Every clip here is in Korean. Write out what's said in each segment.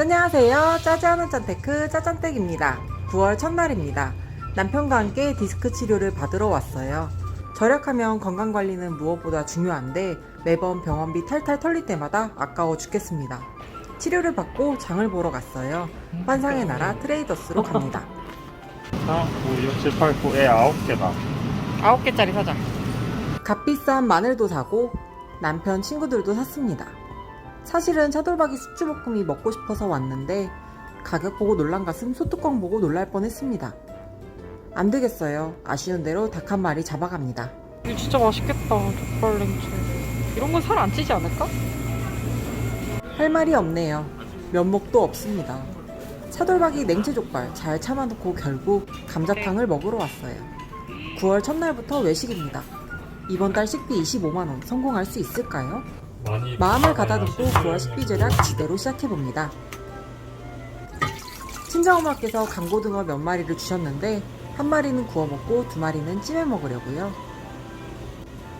안녕하세요. 짜지않은 짠테크 짜잔댁입니다. 9월 첫날입니다. 남편과 함께 디스크 치료를 받으러 왔어요. 절약하면 건강관리는 무엇보다 중요한데 매번 병원비 탈탈 털릴 때마다 아까워 죽겠습니다. 치료를 받고 장을 보러 갔어요. 환상의 나라 트레이더스로 갑니다. 4, 5, 6, 7, 8, 9, 에 9개다. 9개짜리 사자. 값비싼 마늘도 사고 남편 친구들도 샀습니다. 사실은 차돌박이 숙주볶음이 먹고 싶어서 왔는데 가격 보고 놀란 가슴 소뚜껑 보고 놀랄 뻔했습니다. 안 되겠어요. 아쉬운 대로 닭 한 마리 잡아갑니다. 이거 진짜 맛있겠다 족발 냉채 이런 건 살 안 찌지 않을까? 할 말이 없네요. 면목도 없습니다. 차돌박이 냉채 족발 잘 참아놓고 결국 감자탕을 먹으러 왔어요. 9월 첫날부터 외식입니다. 이번 달 식비 25만원 성공할 수 있을까요? 마음을 가다듬고 9월 식비 절약 지대로 시작해봅니다. 친정엄마께서 강고등어 몇 마리를 주셨는데 한 마리는 구워 먹고 두 마리는 찜해 먹으려고요.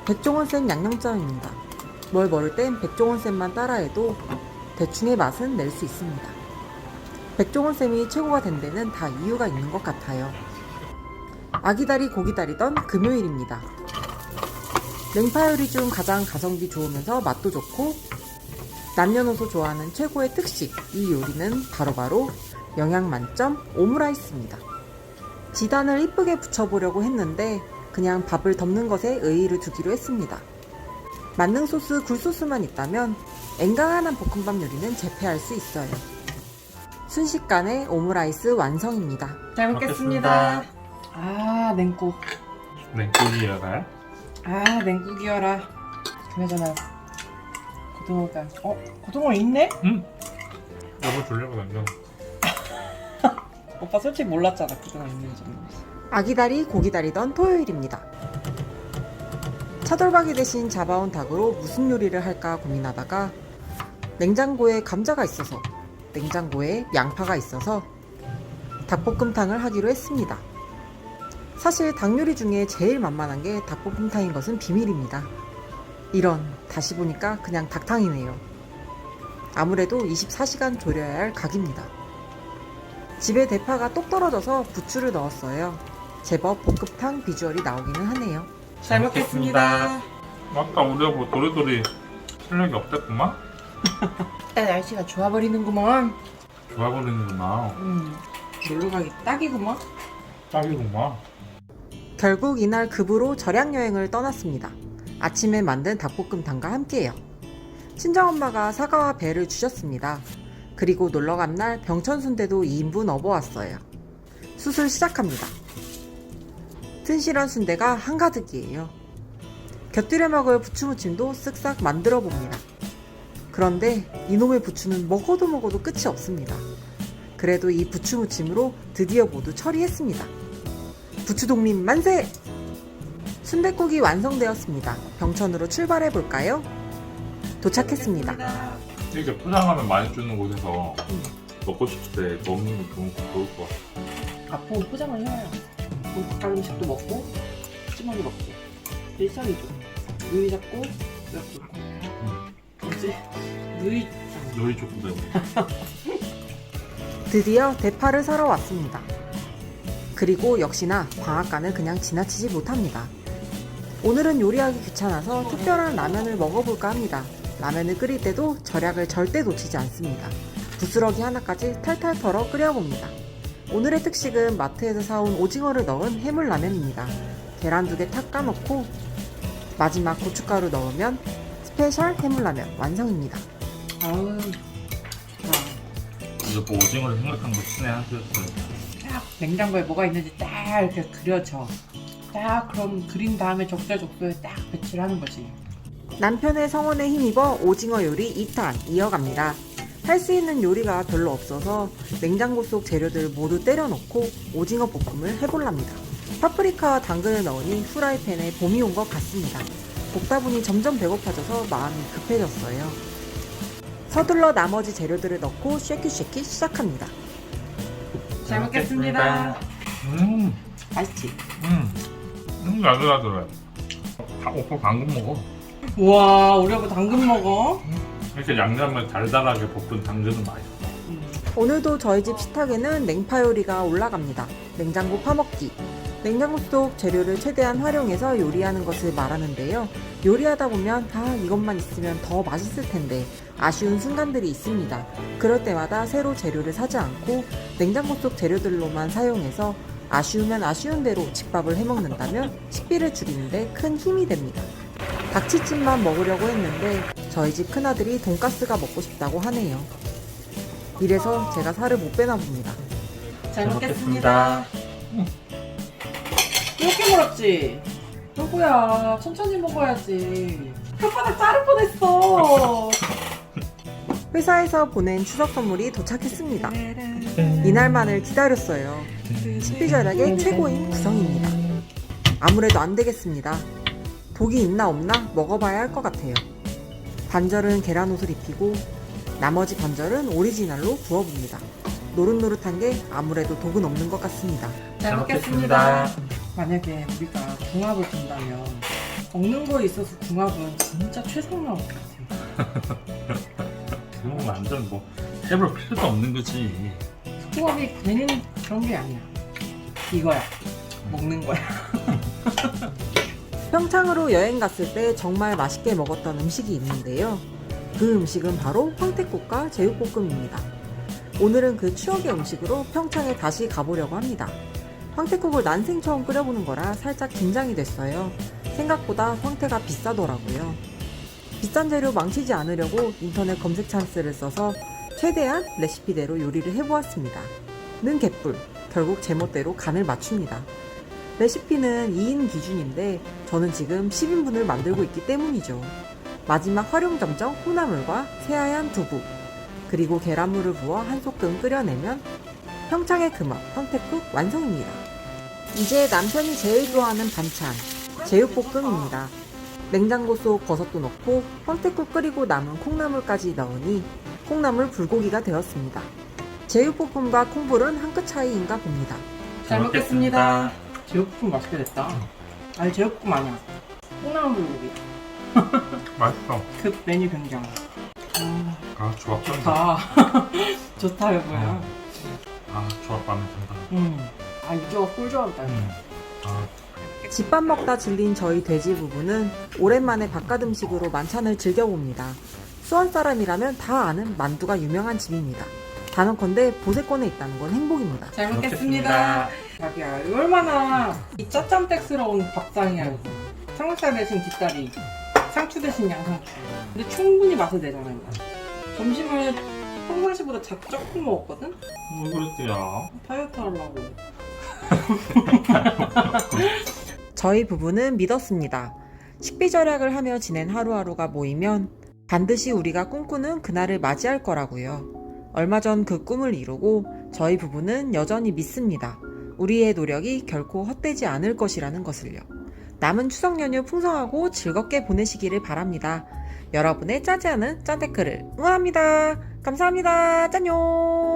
백종원쌤 양념장입니다. 뭘 모를 땐 백종원쌤만 따라해도 대충의 맛은 낼 수 있습니다. 백종원쌤이 최고가 된 데는 다 이유가 있는 것 같아요. 아기다리 고기다리던 금요일입니다. 냉파 요리 중 가장 가성비 좋으면서 맛도 좋고 남녀노소 좋아하는 최고의 특식 이 요리는 바로바로 영양 만점 오므라이스입니다. 지단을 이쁘게 붙여보려고 했는데 그냥 밥을 덮는 것에 의의를 두기로 했습니다. 만능 소스 굴 소스만 있다면 앵간한 볶음밥 요리는 재패할 수 있어요. 순식간에 오므라이스 완성입니다. 잘 먹겠습니다. 아 냉국. 냉국이어가요? 아 냉국이어라 그나저나 고등어가 어? 고등어 있네? 응. 여보 주려고 남겨. 오빠 솔직히 몰랐잖아 고등어 있는지 아기다리 고기다리던 토요일입니다 차돌박이 대신 잡아온 닭으로 무슨 요리를 할까 고민하다가 냉장고에 감자가 있어서 냉장고에 양파가 있어서 닭볶음탕을 하기로 했습니다 사실 닭 요리 중에 제일 만만한 게 닭볶음탕인 것은 비밀입니다. 이런 다시 보니까 그냥 닭탕이네요. 아무래도 24시간 졸여야 할 각입니다. 집에 대파가 똑 떨어져서 부추를 넣었어요. 제법 볶음탕 비주얼이 나오기는 하네요. 잘 먹겠습니다. 아까 우리 여보 도리도리 실력이 없댔구만? 일단 날씨가 좋아버리는구먼. 좋아버리는구나. 음, 놀러 가기 딱이구먼. 딱이구만. 결국 이날 급으로 절약 여행을 떠났습니다. 아침에 만든 닭볶음탕과 함께요. 친정엄마가 사과와 배를 주셨습니다. 그리고 놀러 간 날 병천순대도 2인분 업어왔어요. 수술 시작합니다. 튼실한 순대가 한가득이에요. 곁들여 먹을 부추무침도 쓱싹 만들어 봅니다. 그런데 이놈의 부추는 먹어도 먹어도 끝이 없습니다. 그래도 이 부추무침으로 드디어 모두 처리했습니다. 부추독민 만세! 순댓국이 완성되었습니다. 병천으로 출발해 볼까요? 도착했습니다. 이렇게 포장하면 많이 주는 곳에서 응. 먹고 싶을 때 먹는 게 좋을 것 같아. 앞으로 포장을 해와요. 닭갈 음식도 먹고, 찜하게 먹고. 일상이죠. 누이 잡고, 몇 좋고. 뭐지? 누이. 요리 좋고 드디어 대파를 사러 왔습니다. 그리고 역시나 방앗간을 그냥 지나치지 못합니다. 오늘은 요리하기 귀찮아서 특별한 라면을 먹어볼까 합니다. 라면을 끓일 때도 절약을 절대 놓치지 않습니다. 부스러기 하나까지 탈탈 털어 끓여봅니다. 오늘의 특식은 마트에서 사온 오징어를 넣은 해물라면입니다. 계란 두 개 탁 까놓고 마지막 고춧가루 넣으면 스페셜 해물라면 완성입니다. 아우, 이거 뭐 오징어를 생각한 거 친해 하셨어요. 딱 냉장고에 뭐가 있는지 딱 이렇게 그려져. 딱 그럼 그린 다음에 적절적소에 딱 배치를 하는 거지. 남편의 성원에 힘입어 오징어 요리 2탄 이어갑니다. 할 수 있는 요리가 별로 없어서 냉장고 속 재료들을 모두 때려놓고 오징어 볶음을 해볼랍니다. 파프리카와 당근을 넣으니 후라이팬에 봄이 온 것 같습니다. 볶다 보니 점점 배고파져서 마음이 급해졌어요. 서둘러 나머지 재료들을 넣고 쉐키쉐키 시작합니다. 잘 먹겠습니다. 음, 맛있지? 음. 음, 나들나들해. 다 오빠 방금 먹어. 우와, 우리 아빠 당근 먹어? 이렇게 양념을 달달하게 볶은 당근은 맛있어. 오늘도 저희 집 식탁에는 냉파 요리가 올라갑니다. 냉장고 파먹기. 냉장고 속 재료를 최대한 활용해서 요리하는 것을 말하는데요. 요리하다 보면 아 이것만 있으면 더 맛있을 텐데 아쉬운 순간들이 있습니다. 그럴 때마다 새로 재료를 사지 않고 냉장고 속 재료들로만 사용해서 아쉬우면 아쉬운 대로 집밥을 해먹는다면 식비를 줄이는데 큰 힘이 됩니다. 닭치찜만 먹으려고 했는데 저희 집 큰아들이 돈가스가 먹고 싶다고 하네요. 이래서 제가 살을 못 빼나 봅니다. 잘잘 먹겠습니다. 이렇게 멀었지? 누구야? 천천히 먹어야지. 혓바닥 자를 뻔했어. 회사에서 보낸 추석 선물이 도착했습니다. 이날만을 기다렸어요. 식비절약의 최고인 구성입니다. 아무래도 안 되겠습니다. 독이 있나 없나 먹어봐야 할 것 같아요. 반절은 계란 옷을 입히고 나머지 반절은 오리지널로 구워봅니다. 노릇노릇한 게 아무래도 독은 없는 것 같습니다. 잘 먹겠습니다. 만약에 우리가 궁합을 본다면 먹는 거에 있어서 궁합은 진짜 최상 나올 것 같아요. 완전 뭐 해볼 필요도 없는 거지. 궁합이 되는 그런 게 아니야. 이거야. 먹는 거야. 평창으로 여행 갔을 때 정말 맛있게 먹었던 음식이 있는데요. 그 음식은 바로 황태국과 제육볶음입니다. 오늘은 그 추억의 음식으로 평창에 다시 가보려고 합니다. 황태국을 난생 처음 끓여보는 거라 살짝 긴장이 됐어요. 생각보다 황태가 비싸더라고요. 비싼 재료 망치지 않으려고 인터넷 검색 찬스를 써서 최대한 레시피대로 요리를 해보았습니다. 는 개뿔. 결국 제멋대로 간을 맞춥니다. 레시피는 2인 기준인데 저는 지금 10인분을 만들고 있기 때문이죠. 마지막 활용점정 콩나물과 새하얀 두부 그리고 계란물을 부어 한 소끔 끓여내면 평창의 금업 황태국 완성입니다. 이제 남편이 제일 좋아하는 반찬 제육볶음입니다. 냉장고 속 버섯도 넣고 황태국 끓이고 남은 콩나물까지 넣으니 콩나물 불고기가 되었습니다. 제육볶음과 콩불은 한 끗 차이인가 봅니다. 잘 먹겠습니다. 제육볶음 맛있게 됐다. 아니 제육볶음 아니야. 콩나물 불고기. 맛있어. 그 메뉴 변경. 아, 아 조합 쩐다. 좋다. 좋다 여보야. 아 조합 마음에 든다. 음. 아 이조가 꿀조합이다. 음. 아 집밥 먹다 질린 저희 돼지 부부는 오랜만에 바깥 음식으로 만찬을 즐겨봅니다. 수원 사람이라면 다 아는 만두가 유명한 집입니다. 단언컨대 보세권에 있다는 건 행복입니다. 잘 먹겠습니다. 자기야 이거 얼마나 이 짜짬댁스러운 밥상이야 이거. 삼겹살 대신 뒷다리, 상추 대신 양상추. 근데 충분히 맛을 내잖아 이거. 점심을 평상시보다 자 조금 먹었거든? 뭐 그랬대요. 다이어트 하려고. 저희 부부는 믿었습니다. 식비 절약을 하며 지낸 하루하루가 모이면 반드시 우리가 꿈꾸는 그날을 맞이할 거라고요. 얼마 전 그 꿈을 이루고 저희 부부는 여전히 믿습니다. 우리의 노력이 결코 헛되지 않을 것이라는 것을요. 남은 추석 연휴 풍성하고 즐겁게 보내시기를 바랍니다. 여러분의 짜지 않은 짠 댓글을 응원합니다. 감사합니다. 짠요!